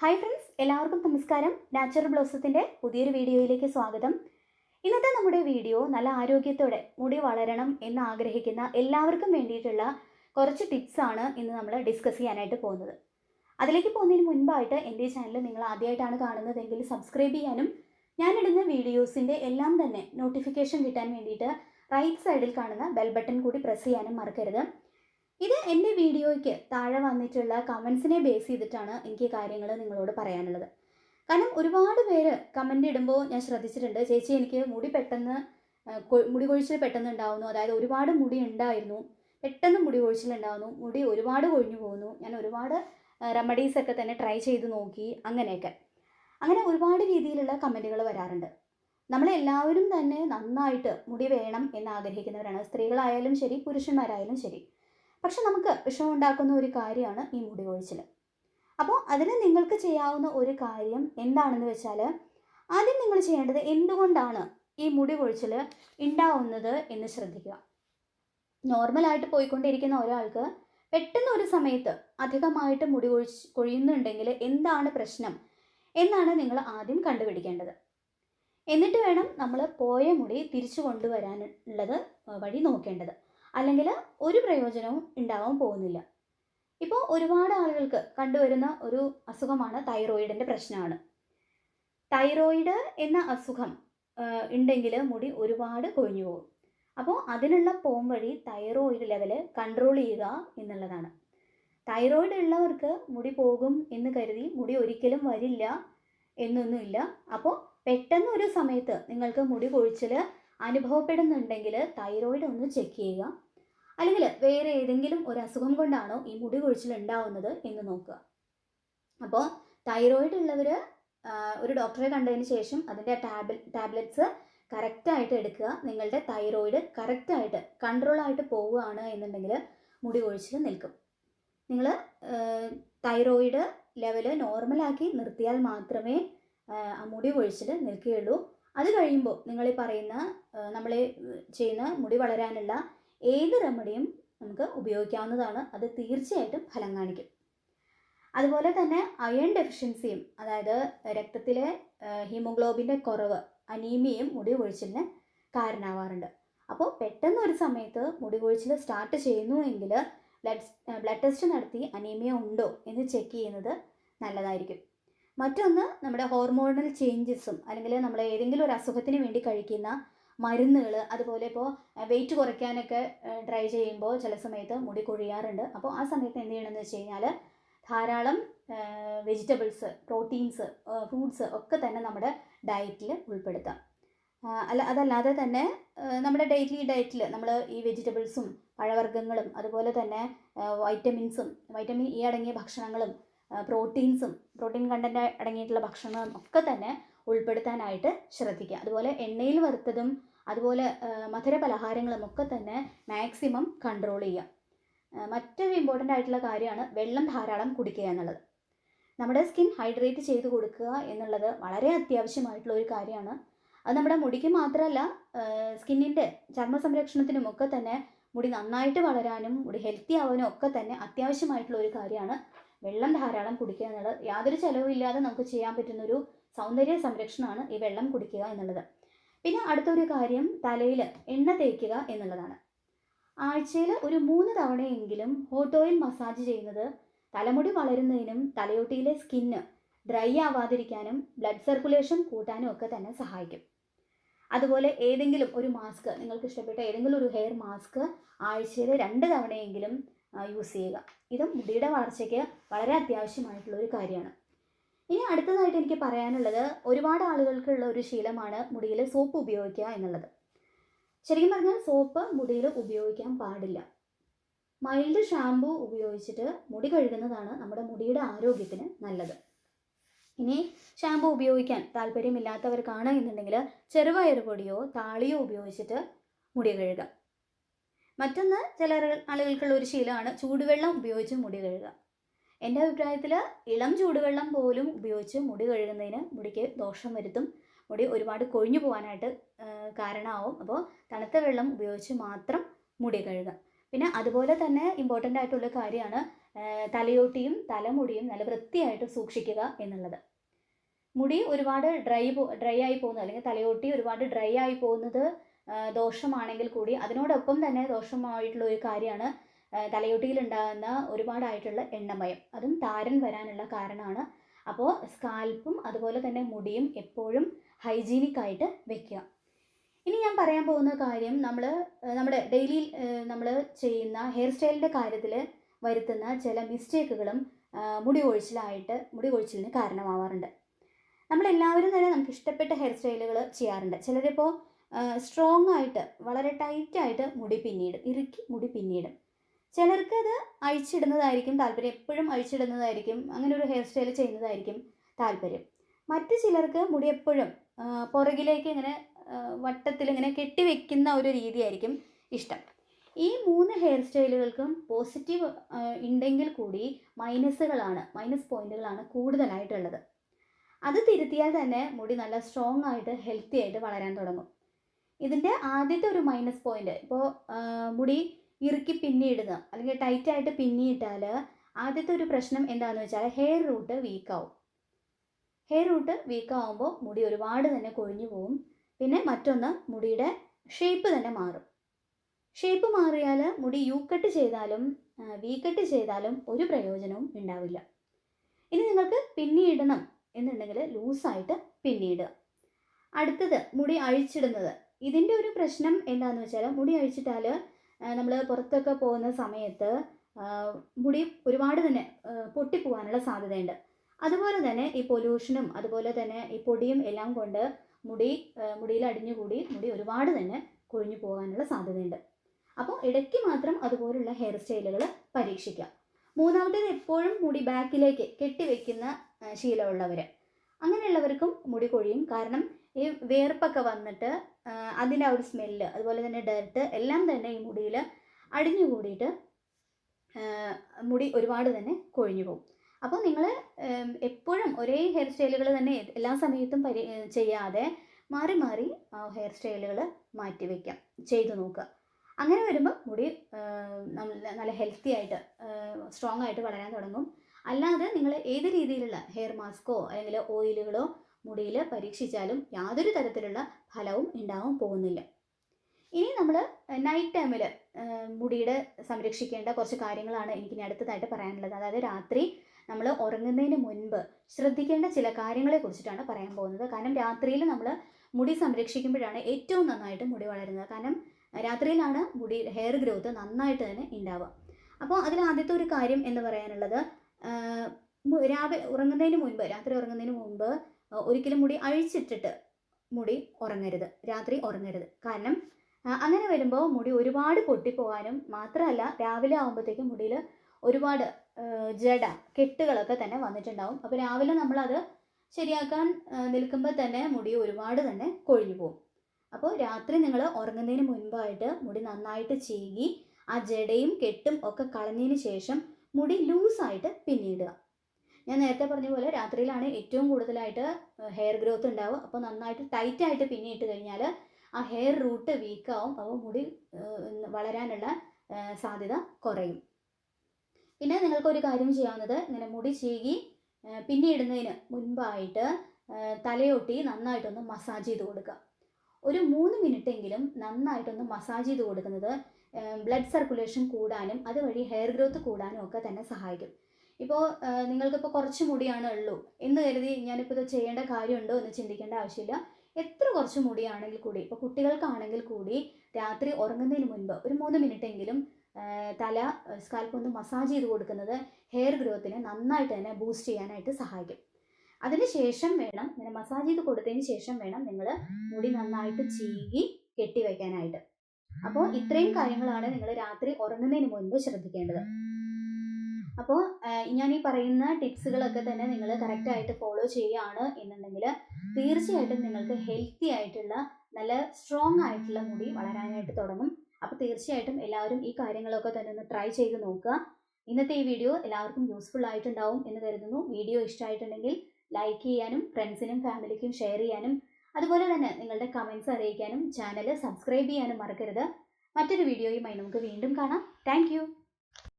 Hi friends എല്ലാവർക്കും നമസ്കാരം. Natural ബ്ലോസത്തിന്റെ പുതിയൊരു വീഡിയോയിലേക്ക് സ്വാഗതം. ഇന്നത്തെ നമ്മുടെ വീഡിയോ നല്ല ആരോഗ്യത്തോടെ മുടി വളരണം എന്ന് ആഗ്രഹിക്കുന്ന എല്ലാവർക്കും വേണ്ടിയിട്ടുള്ള കുറച്ച് ടിപ്സാണ് ഇന്ന് നമ്മൾ ഡിസ്കസ് ചെയ്യാനായിട്ട് പോകുന്നത്. അതിലേക്ക് പോകുന്നതിന് മുൻപായിട്ട് എന്റെ ചാനൽ നിങ്ങൾ ആദ്യമായിട്ടാണ് കാണുന്നതെങ്കിൽ സബ്സ്ക്രൈബ് ചെയ്യാനും ഞാനിടുന്ന വീഡിയോസിന്റെ എല്ലാം തന്നെ നോട്ടിഫിക്കേഷൻ കിട്ടാൻ വേണ്ടിയിട്ട് റൈറ്റ് സൈഡിൽ കാണുന്ന ബെൽ ബട്ടൺ കൂടി പ്രസ് ചെയ്യാനും മറക്കരുത്. ഇത് എന്റെ വീഡിയോയ്ക്ക് താഴെ വന്നിട്ടുള്ള കമൻസിനെ ബേസ് ചെയ്തിട്ടാണ് എനിക്ക് കാര്യങ്ങൾ നിങ്ങളോട് പറയാനുള്ളത്. കാരണം ഒരുപാട് പേര് കമന്റ് ഇടുമ്പോൾ ഞാൻ ശ്രദ്ധിച്ചിട്ടുണ്ട് ചേച്ചി എനിക്ക് മുടി പെട്ടെന്ന് മുടി കൊഴിച്ചിൽ പെട്ടെന്ന് ഉണ്ടാവുന്നു. അതായത് ഒരുപാട് മുടി ഉണ്ടായിരുന്നു പെട്ടെന്ന് മുടി കൊഴിച്ചിൽ ഉണ്ടാവുന്നു മുടി ഒരുപാട് കൊഴിഞ്ഞു പോകുന്നു. ഞാൻ ഒരുപാട് റെമഡീസ് ഒക്കെ തന്നെ ട്രൈ ചെയ്ത് നോക്കി അങ്ങനെയൊക്കെ. അങ്ങനെ ഒരുപാട് രീതിയിലുള്ള കമന്റുകൾ വരാറുണ്ട്. നമ്മളെല്ലാവരും തന്നെ നന്നായിട്ട് മുടി വേണം എന്ന് ആഗ്രഹിക്കുന്നവരാണ്. സ്ത്രീകളായാലും ശരി പുരുഷന്മാരായാലും ശരി. പക്ഷെ നമുക്ക് വിഷമുണ്ടാക്കുന്ന ഒരു കാര്യമാണ് ഈ മുടി കൊഴിച്ചിൽ അപ്പോൾ അതിന് നിങ്ങൾക്ക് ചെയ്യാവുന്ന ഒരു കാര്യം എന്താണെന്ന് വെച്ചാൽ ആദ്യം നിങ്ങൾ ചെയ്യേണ്ടത് എന്തുകൊണ്ടാണ് ഈ മുടി കൊഴിച്ചിൽ ഉണ്ടാവുന്നത് എന്ന് ശ്രദ്ധിക്കുക. നോർമലായിട്ട് പോയിക്കൊണ്ടിരിക്കുന്ന ഒരാൾക്ക് പെട്ടെന്ന് ഒരു സമയത്ത് അധികമായിട്ട് മുടി കൊഴിച്ച് കൊഴിയുന്നുണ്ടെങ്കിൽ എന്താണ് പ്രശ്നം എന്നാണ് നിങ്ങൾ ആദ്യം കണ്ടുപിടിക്കേണ്ടത്. എന്നിട്ട് വേണം നമ്മൾ പോയ മുടി തിരിച്ചു കൊണ്ടുവരാനുള്ളത് വഴി നോക്കേണ്ടത്. അല്ലെങ്കിൽ ഒരു പ്രയോജനവും ഉണ്ടാവാൻ പോകുന്നില്ല. ഇപ്പോൾ ഒരുപാട് ആളുകൾക്ക് കണ്ടുവരുന്ന ഒരു അസുഖമാണ് തൈറോയിഡിന്റെ പ്രശ്നമാണ്. തൈറോയിഡ് എന്ന അസുഖം ഉണ്ടെങ്കിൽ മുടി ഒരുപാട് കൊഴിഞ്ഞു പോകും. അപ്പോൾ അതിനുള്ള പോം വഴി തൈറോയിഡ് ലെവൽ കൺട്രോൾ ചെയ്യുക എന്നുള്ളതാണ്. തൈറോയിഡ് ഉള്ളവർക്ക് മുടി പോകും എന്ന് കരുതി മുടി ഒരിക്കലും വരില്ല എന്നൊന്നുമില്ല അപ്പോൾ പെട്ടെന്ന് ഒരു സമയത്ത് നിങ്ങൾക്ക് മുടി കൊഴിച്ചിൽ അനുഭവപ്പെടുന്നുണ്ടെങ്കിൽ തൈറോയിഡ് ഒന്ന് ചെക്ക് ചെയ്യുക. അല്ലെങ്കിൽ വേറെ ഏതെങ്കിലും ഒരു അസുഖം കൊണ്ടാണോ ഈ മുടി കൊഴിച്ചിൽ ഉണ്ടാവുന്നത് എന്ന് നോക്കുക. അപ്പോൾ തൈറോയിഡ് ഉള്ളവർ ഒരു ഡോക്ടറെ കണ്ടതിന് ശേഷം അതിന്റെ ടാബ്ല ടാബ്ലറ്റ്സ് കറക്റ്റായിട്ട് എടുക്കുക. നിങ്ങളുടെ തൈറോയിഡ് കറക്റ്റായിട്ട് കൺട്രോളായിട്ട് പോവുകയാണ് എന്നുണ്ടെങ്കിൽ മുടി കൊഴിച്ചിൽ നിൽക്കും. നിങ്ങൾ തൈറോയിഡ് ലെവൽ നോർമലാക്കി നിർത്തിയാൽ മാത്രമേ ആ മുടി കൊഴിച്ചിൽ നിൽക്കുകയുള്ളൂ. അത് കഴിയുമ്പോൾ നിങ്ങൾ ഈ പറയുന്ന നമ്മൾ ചെയ്യുന്ന മുടി വളരാനുള്ള ഏത് റെമഡിയും നമുക്ക് ഉപയോഗിക്കാവുന്നതാണ്. അത് തീർച്ചയായിട്ടും ഫലം കാണിക്കും. അതുപോലെ തന്നെ അയൺ ഡെഫിഷ്യൻസിയും അതായത് രക്തത്തിലെ ഹീമോഗ്ലോബിന്റെ കുറവ് അനീമിയയും മുടി കൊഴിച്ചിലിന് കാരണമാവാറുണ്ട്. അപ്പോൾ പെട്ടെന്ന് ഒരു സമയത്ത് മുടി കൊഴിച്ചിൽ സ്റ്റാർട്ട് ചെയ്യുന്നു എങ്കിൽ ബ്ലഡ് ബ്ലഡ് ടെസ്റ്റ് നടത്തി അനീമിയ ഉണ്ടോ എന്ന് ചെക്ക് ചെയ്യുന്നത് നല്ലതായിരിക്കും. മറ്റൊന്ന് നമ്മുടെ ഹോർമോണൽ ചേഞ്ചസും അല്ലെങ്കിൽ നമ്മൾ ഏതെങ്കിലും ഒരു അസുഖത്തിന് വേണ്ടി കഴിക്കുന്ന മരുന്നുകൾ അതുപോലെ ഇപ്പോൾ വെയിറ്റ് കുറയ്ക്കാനൊക്കെ ട്രൈ ചെയ്യുമ്പോൾ ചില സമയത്ത് മുടി കൊഴിയാറുണ്ട്. അപ്പോൾ ആ സമയത്ത് എന്ത് ചെയ്യണമെന്ന് വെച്ച് കഴിഞ്ഞാൽ ധാരാളം വെജിറ്റബിൾസ് പ്രോട്ടീൻസ് ഫ്രൂട്ട്സ് ഒക്കെ തന്നെ നമ്മുടെ ഡയറ്റിൽ ഉൾപ്പെടുത്താം. അല്ല അതല്ലാതെ തന്നെ നമ്മുടെ ഡെയിലി ഡയറ്റിൽ നമ്മൾ ഈ വെജിറ്റബിൾസും പഴവർഗങ്ങളും അതുപോലെ തന്നെ വൈറ്റമിൻസും വൈറ്റമിൻ ഇ അടങ്ങിയ ഭക്ഷണങ്ങളും പ്രോട്ടീൻസും പ്രോട്ടീൻ കണ്ടന്റ് അടങ്ങിയിട്ടുള്ള ഭക്ഷണങ്ങളും ഒക്കെ തന്നെ ഉൾപ്പെടുത്താനായിട്ട് ശ്രദ്ധിക്കുക. അതുപോലെ എണ്ണയിൽ വറുത്തതും അതുപോലെ മധുര പലഹാരങ്ങളും ഒക്കെ തന്നെ മാക്സിമം കൺട്രോൾ ചെയ്യുക. മറ്റൊരു ഇമ്പോർട്ടന്റ് ആയിട്ടുള്ള കാര്യമാണ് വെള്ളം ധാരാളം കുടിക്കുക എന്നുള്ളത്. നമ്മുടെ സ്കിൻ ഹൈഡ്രേറ്റ് ചെയ്ത് കൊടുക്കുക എന്നുള്ളത് വളരെ അത്യാവശ്യമായിട്ടുള്ള ഒരു കാര്യമാണ്. അത് നമ്മുടെ മുടിക്ക് മാത്രമല്ല സ്കിന്നിന്റെ ചർമ്മ സംരക്ഷണത്തിനും ഒക്കെ തന്നെ മുടി നന്നായിട്ട് വളരാനും മുടി ഹെൽത്തി ആവാനും ഒക്കെ തന്നെ അത്യാവശ്യമായിട്ടുള്ള ഒരു കാര്യമാണ് വെള്ളം ധാരാളം കുടിക്കുക എന്നുള്ളത്. യാതൊരു ചിലവും ഇല്ലാതെ നമുക്ക് ചെയ്യാൻ പറ്റുന്ന ഒരു സൗന്ദര്യ സംരക്ഷണമാണ് ഈ വെള്ളം കുടിക്കുക എന്നുള്ളത്. പിന്നെ അടുത്തൊരു കാര്യം തലയിൽ എണ്ണ തേക്കുക എന്നുള്ളതാണ്. ആഴ്ചയിൽ ഒരു മൂന്ന് തവണയെങ്കിലും ഹോട്ട് ഓയിൽ മസാജ് ചെയ്യുന്നത് തലമുടി വളരുന്നതിനും തലയോട്ടിയിലെ സ്കിന്ന് ഡ്രൈ ആവാതിരിക്കാനും ബ്ലഡ് സർക്കുലേഷൻ കൂട്ടാനും ഒക്കെ തന്നെ സഹായിക്കും. അതുപോലെ ഏതെങ്കിലും ഒരു മാസ്ക് നിങ്ങൾക്ക് ഇഷ്ടപ്പെട്ട ഏതെങ്കിലും ഒരു ഹെയർ മാസ്ക് ആഴ്ചയിൽ രണ്ട് തവണയെങ്കിലും യൂസ് ചെയ്യുക. ഇതും മുടിയുടെ വളർച്ചയ്ക്ക് വളരെ അത്യാവശ്യമായിട്ടുള്ള ഒരു കാര്യമാണ്. ഇനി അടുത്തതായിട്ട് എനിക്ക് പറയാനുള്ളത് ഒരുപാട് ആളുകൾക്കുള്ള ഒരു ശീലമാണ് മുടിയിൽ സോപ്പ് ഉപയോഗിക്കുക എന്നുള്ളത്. ശരിക്കും പറഞ്ഞാൽ സോപ്പ് മുടിയിൽ ഉപയോഗിക്കാൻ പാടില്ല. മൈൽഡ് ഷാമ്പൂ ഉപയോഗിച്ചിട്ട് മുടി കഴുകുന്നതാണ് നമ്മുടെ മുടിയുടെ ആരോഗ്യത്തിന് നല്ലത്. ഇനി ഷാമ്പൂ ഉപയോഗിക്കാൻ താല്പര്യമില്ലാത്തവർക്കാണ് എന്നുണ്ടെങ്കിൽ ചെറുപയർ പൊടിയോ താളിയോ ഉപയോഗിച്ചിട്ട് മുടി കഴുകുക. മറ്റൊന്ന് ചില ആളുകൾക്കുള്ള ഒരു ശീലമാണ് ചൂടുവെള്ളം ഉപയോഗിച്ച് മുടി കഴുകുക. എന്റെ അഭിപ്രായത്തിൽ ഇളം ചൂടുവെള്ളം പോലും ഉപയോഗിച്ച് മുടി കഴുകുന്നതിന് മുടിക്ക് ദോഷം വരുത്തും. മുടി ഒരുപാട് കൊഴിഞ്ഞു പോകാനായിട്ട് കാരണമാവും. അപ്പോൾ തണുത്ത വെള്ളം ഉപയോഗിച്ച് മാത്രം മുടി കഴുകുക. പിന്നെ അതുപോലെ തന്നെ ഇമ്പോർട്ടന്റ് ആയിട്ടുള്ള കാര്യമാണ് തലയോട്ടിയും തലമുടിയും നല്ല വൃത്തിയായിട്ട് സൂക്ഷിക്കുക എന്നുള്ളത്. മുടി ഒരുപാട് ഡ്രൈ ഡ്രൈ ആയി പോകുന്നത് അല്ലെങ്കിൽ തലയോട്ടി ഒരുപാട് ഡ്രൈ ആയി പോകുന്നത് ദോഷമാണെങ്കിൽ കൂടി അതിനോടൊപ്പം തന്നെ ദോഷമായിട്ടുള്ള ഒരു കാര്യമാണ് ഉണ്ടാകുന്ന ഒരുപാടായിട്ടുള്ള എണ്ണമയം. അതും താരൻ വരാനുള്ള കാരണമാണ്. അപ്പോൾ സ്കാൽപ്പും അതുപോലെ തന്നെ മുടിയും എപ്പോഴും ഹൈജീനിക് ആയിട്ട് വെക്കുക. ഇനി ഞാൻ പറയാൻ പോകുന്ന കാര്യം നമ്മൾ നമ്മുടെ ഡെയിലി നമ്മൾ ചെയ്യുന്ന ഹെയർ സ്റ്റൈലിന്റെ കാര്യത്തിൽ വരുത്തുന്ന ചില മിസ്റ്റേക്കുകളും മുടി കൊഴിച്ചിലായിട്ട് മുടി കൊഴിച്ചിലിന് കാരണമാവാറുണ്ട്. നമ്മളെല്ലാവരും തന്നെ നമുക്ക് ഇഷ്ടപ്പെട്ട ഹെയർ സ്റ്റൈലുകൾ ചെയ്യാറുണ്ട്. ചിലരിപ്പോൾ സ്ട്രോങ് ആയിട്ട് വളരെ ടൈറ്റായിട്ട് മുടി പിന്നീട് ഇറുക്കി മുടി പിന്നീടും. ചിലർക്ക് അത് അഴിച്ചിടുന്നതായിരിക്കും താല്പര്യം. എപ്പോഴും അഴിച്ചിടുന്നതായിരിക്കും. അങ്ങനെ ഒരു ഹെയർ സ്റ്റൈൽ ചെയ്യുന്നതായിരിക്കും താല്പര്യം. മറ്റ് ചിലർക്ക് മുടി എപ്പോഴും പുറകിലേക്ക് ഇങ്ങനെ വട്ടത്തിൽ ഇങ്ങനെ കെട്ടിവെക്കുന്ന ഒരു രീതിയായിരിക്കും ഇഷ്ടം. ഈ മൂന്ന് ഹെയർ സ്റ്റൈലുകൾക്കും പോസിറ്റീവ് ഉണ്ടെങ്കിൽ കൂടി മൈനസുകളാണ് മൈനസ് പോയിന്റുകളാണ് കൂടുതലായിട്ടുള്ളത്. അത് തിരുത്തിയാൽ തന്നെ മുടി നല്ല സ്ട്രോങ് ആയിട്ട് ഹെൽത്തി ആയിട്ട് വളരാൻ തുടങ്ങും. ഇതിന്റെ ആദ്യത്തെ ഒരു മൈനസ് പോയിന്റ് ഇപ്പോൾ മുടി ഇറുക്കി പിന്നിയിടുക അല്ലെങ്കിൽ ടൈറ്റായിട്ട് പിന്നിയിട്ടാൽ ആദ്യത്തെ ഒരു പ്രശ്നം എന്താണെന്ന് വെച്ചാൽ ഹെയർ റൂട്ട് വീക്കാവും ഹെയർ റൂട്ട് വീക്കാവുമ്പോൾ മുടി ഒരുപാട് തന്നെ കൊഴിഞ്ഞു പോവും. പിന്നെ മറ്റൊന്ന് മുടിയുടെ ഷേപ്പ് തന്നെ മാറും. ഷേപ്പ് മാറിയാൽ മുടി യു കട്ട് ചെയ്താലും വി കട്ട് ചെയ്താലും ഒരു പ്രയോജനവും ഉണ്ടാവില്ല. ഇനി നിങ്ങൾക്ക് പിന്നിയിടണം എന്നുണ്ടെങ്കിൽ ലൂസായിട്ട് പിന്നിയിടുക അടുത്തത് മുടി അഴിച്ചിടുന്നത്. ഇതിന്റെ ഒരു പ്രശ്നം എന്താണെന്ന് വെച്ചാൽ മുടി അഴിച്ചിട്ടാൽ നമ്മൾ പുറത്തൊക്കെ പോകുന്ന സമയത്ത് മുടി ഒരുപാട് തന്നെ പൊട്ടിപ്പോവാനുള്ള സാധ്യതയുണ്ട്. അതുപോലെ തന്നെ ഈ പൊല്യൂഷനും അതുപോലെ തന്നെ ഈ പൊടിയും എല്ലാം കൊണ്ട് മുടി മുടിയിൽ അടിഞ്ഞുകൂടി മുടി ഒരുപാട് തന്നെ കൊഴിഞ്ഞു പോകാനുള്ള സാധ്യതയുണ്ട്. അപ്പോൾ ഇടയ്ക്ക് മാത്രം അതുപോലുള്ള ഹെയർ സ്റ്റൈലുകൾ പരീക്ഷിക്കാം മൂന്നാമത്തേത് എപ്പോഴും മുടി ബാക്കിലേക്ക് കെട്ടിവെക്കുന്ന ശീലമുള്ളവർ അങ്ങനെയുള്ളവർക്കും മുടി കൊഴിയും. കാരണം ഈ വേർപ്പൊക്കെ വന്നിട്ട് അതിന്റെ ആ ഒരു സ്മെല്ല് അതുപോലെ തന്നെ ഡർട്ട് എല്ലാം തന്നെ ഈ മുടിയിൽ അടിഞ്ഞു കൂടിയിട്ട് മുടി ഒരുപാട് തന്നെ കൊഴിഞ്ഞു പോകും. അപ്പോൾ നിങ്ങൾ എപ്പോഴും ഒരേ ഹെയർ സ്റ്റൈലുകൾ തന്നെ എല്ലാ സമയത്തും പരി ചെയ്യാതെ മാറി മാറി ഹെയർ സ്റ്റൈലുകൾ മാറ്റി വയ്ക്കാം ചെയ്തു നോക്കുക അങ്ങനെ വരുമ്പോൾ മുടി നല്ല നല്ല ഹെൽത്തി ആയിട്ട് സ്ട്രോങ് ആയിട്ട് വളരാൻ തുടങ്ങും. അല്ലാതെ നിങ്ങൾ ഏത് രീതിയിലുള്ള ഹെയർ മാസ്കോ അല്ലെങ്കിൽ ഓയിലുകളോ മുടിയിൽ പരീക്ഷിച്ചാലും യാതൊരു തരത്തിലുള്ള ഫലവും ഉണ്ടാവാൻ പോകുന്നില്ല. ഇനി നമ്മൾ നൈറ്റ് ടൈമിൽ മുടിയുടെ സംരക്ഷിക്കേണ്ട കുറച്ച് കാര്യങ്ങളാണ് എനിക്ക് എനിക്കിനി അടുത്തതായിട്ട് പറയാനുള്ളത്. അതായത് രാത്രി നമ്മൾ ഉറങ്ങുന്നതിന് മുൻപ് ശ്രദ്ധിക്കേണ്ട ചില കാര്യങ്ങളെ കുറിച്ചിട്ടാണ് പറയാൻ പോകുന്നത്. കാരണം രാത്രിയിൽ നമ്മൾ മുടി സംരക്ഷിക്കുമ്പോഴാണ് ഏറ്റവും നന്നായിട്ട് മുടി വളരുന്നത്. കാരണം രാത്രിയിലാണ് മുടി ഹെയർ ഗ്രോത്ത് നന്നായിട്ട് തന്നെ ഉണ്ടാവുക. അപ്പോൾ അതിൽ ആദ്യത്തെ ഒരു കാര്യം എന്ന് പറയാനുള്ളത് രാവിലെ ഉറങ്ങുന്നതിന് മുൻപ് രാത്രി ഉറങ്ങുന്നതിന് മുമ്പ് ഒരിക്കലും മുടി അഴിച്ചിട്ടിട്ട് മുടി ഉറങ്ങരുത്. രാത്രി ഉറങ്ങരുത്. കാരണം അങ്ങനെ വരുമ്പോൾ മുടി ഒരുപാട് പൊട്ടിപ്പോകാനും മാത്രമല്ല രാവിലെ ആകുമ്പോഴത്തേക്കും മുടിയിൽ ഒരുപാട് ജട കെട്ടുകളൊക്കെ തന്നെ വന്നിട്ടുണ്ടാവും. അപ്പോൾ രാവിലെ നമ്മളത് ശരിയാക്കാൻ നിൽക്കുമ്പോൾ തന്നെ മുടി ഒരുപാട് തന്നെ കൊഴിഞ്ഞു പോകും. അപ്പോൾ രാത്രി നിങ്ങൾ ഉറങ്ങുന്നതിന് മുൻപായിട്ട് മുടി നന്നായിട്ട് ചീകി ആ ജടയും കെട്ടും ഒക്കെ കളഞ്ഞതിന് ശേഷം മുടി ലൂസായിട്ട് പിന്നിടുക ഞാൻ നേരത്തെ പറഞ്ഞ പോലെ രാത്രിയിലാണ് ഏറ്റവും കൂടുതലായിട്ട് ഹെയർ ഗ്രോത്ത് ഉണ്ടാവുക. അപ്പോൾ നന്നായിട്ട് ടൈറ്റ് ടൈറ്റായിട്ട് പിന്നിട്ട് കഴിഞ്ഞാൽ ആ ഹെയർ റൂട്ട് വീക്കാവും അപ്പോൾ മുടി വളരാനുള്ള സാധ്യത കുറയും. പിന്നെ നിങ്ങൾക്കൊരു കാര്യം ചെയ്യാവുന്നത് ഇങ്ങനെ മുടി ചീകി ഏഹ്, പിന്നിടുന്നതിന് മുൻപായിട്ട് തലയൊട്ടി നന്നായിട്ടൊന്ന് മസാജ് ചെയ്ത് കൊടുക്കുക. ഒരു മൂന്ന് മിനിറ്റെങ്കിലും നന്നായിട്ടൊന്ന് മസാജ് ചെയ്ത് കൊടുക്കുന്നത് ബ്ലഡ് സർക്കുലേഷൻ കൂടാനും അതുവഴി ഹെയർ ഗ്രോത്ത് കൂടാനും ഒക്കെ തന്നെ സഹായിക്കും. ഇപ്പോൾ നിങ്ങൾക്കിപ്പോൾ കുറച്ച് മുടിയാണ് ഉള്ളൂ. എന്ന് കരുതി ഞാനിപ്പോൾ ഇത് ചെയ്യേണ്ട കാര്യമുണ്ടോ എന്ന് ചിന്തിക്കേണ്ട ആവശ്യമില്ല. എത്ര കുറച്ച് മുടിയാണെങ്കിൽ കൂടി ഇപ്പോൾ കുട്ടികൾക്കാണെങ്കിൽ കൂടി രാത്രി ഉറങ്ങുന്നതിന് മുൻപ് ഒരു മൂന്ന് മിനിറ്റ് എങ്കിലും തല സ്കാൽപ്പ് ഒന്ന് മസാജ് ചെയ്ത് കൊടുക്കുന്നത് ഹെയർ ഗ്രോത്തിനെ നന്നായിട്ട് തന്നെ ബൂസ്റ്റ് ചെയ്യാനായിട്ട് സഹായിക്കും. അതിന് ശേഷം വേണം ഇങ്ങനെ മസാജ് ചെയ്ത് കൊടുത്തതിന് ശേഷം വേണം നിങ്ങൾ മുടി നന്നായിട്ട് ചീകി കെട്ടി വയ്ക്കാനായിട്ട് അപ്പോൾ ഇത്രയും കാര്യങ്ങളാണ് നിങ്ങൾ രാത്രി ഉറങ്ങുന്നതിന് മുൻപ് ശ്രദ്ധിക്കേണ്ടത്. അപ്പോൾ ഞാൻ ഈ പറയുന്ന ടിപ്സുകളൊക്കെ തന്നെ നിങ്ങൾ കറക്റ്റായിട്ട് ഫോളോ ചെയ്യുകയാണ് എന്നുണ്ടെങ്കിൽ തീർച്ചയായിട്ടും നിങ്ങൾക്ക് ഹെൽത്തി ആയിട്ടുള്ള നല്ല സ്ട്രോങ് ആയിട്ടുള്ള മുടി വളരാനായിട്ട് തുടങ്ങും. അപ്പോൾ തീർച്ചയായിട്ടും എല്ലാവരും ഈ കാര്യങ്ങളൊക്കെ തന്നെ ഒന്ന് ട്രൈ ചെയ്ത് നോക്കുക. ഇന്നത്തെ ഈ വീഡിയോ എല്ലാവർക്കും യൂസ്ഫുൾ ആയിട്ടുണ്ടാവും എന്ന് കരുതുന്നു. വീഡിയോ ഇഷ്ടമായിട്ടുണ്ടെങ്കിൽ ലൈക്ക് ചെയ്യാനും ഫ്രണ്ട്സിനും ഫാമിലിക്കും ഷെയർ ചെയ്യാനും അതുപോലെ തന്നെ നിങ്ങളുടെ കമൻസ് അറിയിക്കാനും ചാനൽ സബ്സ്ക്രൈബ് ചെയ്യാനും മറക്കരുത്. മറ്റൊരു വീഡിയോയുമായി നമുക്ക് വീണ്ടും കാണാം. താങ്ക്